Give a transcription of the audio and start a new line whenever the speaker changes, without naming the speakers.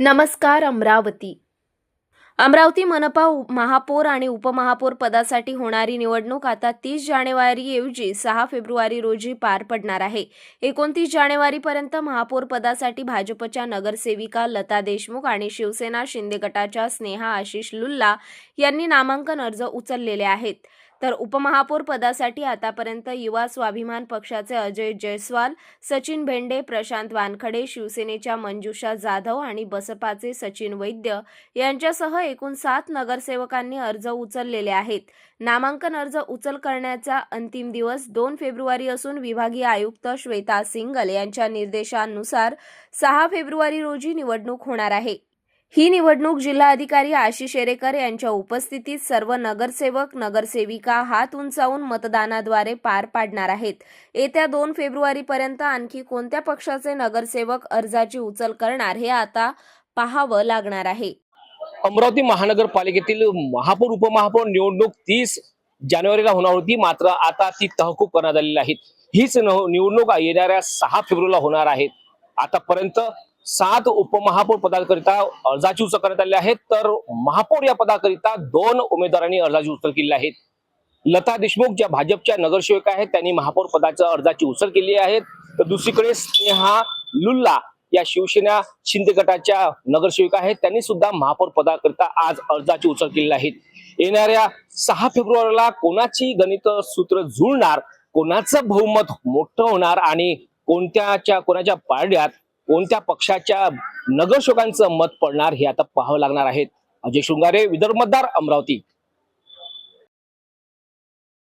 नमस्कार अमरावती. अमरावती मनपा महापौर आणि उपमहापौर पदासाठी होणारी निवडणूक आता तीस जानेवारीऐवजी सहा फेब्रुवारी रोजी पार पडणार आहे. एकोणतीस जानेवारीपर्यंत महापौर पदासाठी भाजपच्या नगरसेविका लता देशमुख आणि शिवसेना शिंदे गटाच्या स्नेहा आशिष लुल्ला यांनी नामांकन अर्ज उचललेले आहेत. तर उपमहापौर पदासाठी आतापर्यंत युवा स्वाभिमान पक्षाचे अजय जयस्वाल सचिन भेंडे प्रशांत वानखडे शिवसेनेच्या मंजुषा जाधव आणि बसपाचे सचिन वैद्य यांच्यासह एकूण सात नगरसेवकांनी अर्ज उचललेले आहेत. नामांकन अर्ज उचल करण्याचा अंतिम दिवस दोन फेब्रुवारी असून विभागीय आयुक्त श्वेता सिंगल यांच्या निर्देशानुसार सहा फेब्रुवारी रोजी निवडणूक होणार आहे. ही निवडणूक जिल्हाधिकारी आशिष शेरेकर यांच्या उपस्थितीत सर्व नगरसेवक नगरसेविका हात उंचावून मतदानाद्वारे पार पाडणार आहेत. येत्या दोन फेब्रुवारीपर्यंत आणखी कोणत्या पक्षाचे नगरसेवक अर्जाची उचल करणार हे आता पाहावं लागणार आहे.
अमरावती महानगरपालिकेतील महापौर उपमहापौर निवडणूक तीस जानेवारीला होणार होती. मात्र आता ती तहकूब करण्यात आलेली आहे हीच निवडणूक येणाऱ्या सहा फेब्रुवारीला होणार आहेत आतापर्यंत सात उपमहापौर पदाकरिता अर्जाची उचल करण्यात आली आहेत तर महापौर या पदाकरिता दोन उमेदवारांनी अर्जाची उचल केली आहे. लता देशमुख ज्या भाजपच्या नगरसेविका आहेत त्यांनी महापौर पदाच्या अर्जाची उचल केली आहे. तर दुसरीकडे स्नेहा लुल्ला या शिवसेना शिंदे गटाच्या नगरसेविका आहेत. त्यांनी सुद्धा महापौर पदाकरिता आज अर्जाची उचल केलेली आहे. येणाऱ्या सहा फेब्रुवारीला कोणाची गणित सूत्र जुळणार कोणाचं बहुमत मोठं होणार आणि कोणत्याच्या कोणाच्या पारड्यात कोणत्या पक्षाच्या नगरसेवकांचं मत पडणार हे आता पाहावं लागणार आहेत अजय शृंगारे विदर्भ मतदार अमरावती.